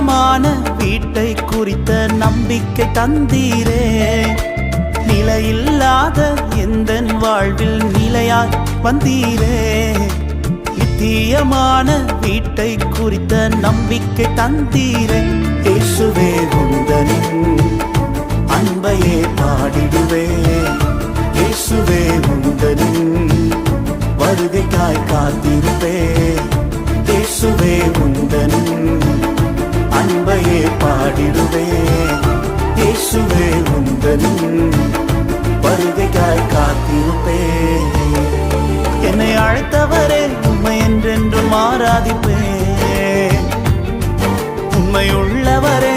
நித்தியமான வீட்டை குறித்த நம்பிக்கை தந்தீரே. நிலையில்லாத எந்த வாழ்வில் நிலையாய் வந்தீரே. நித்தியமான வீட்டை குறித்த நம்பிக்கை தந்தீரே. இயேசுவே உந்தனின் அன்பையே பாடிடுவே. இயேசுவே உந்தனின் வருகைக்காய் காத்திருப்பே. பாடிடுவேன் இயேசுவே உந்தனில் வருகைக்காய் காத்திருப்பேன் என்னை அழைத்தவரே உண்மை என்றென்று ஆராதிப்பேன் உண்மை உள்ளவரே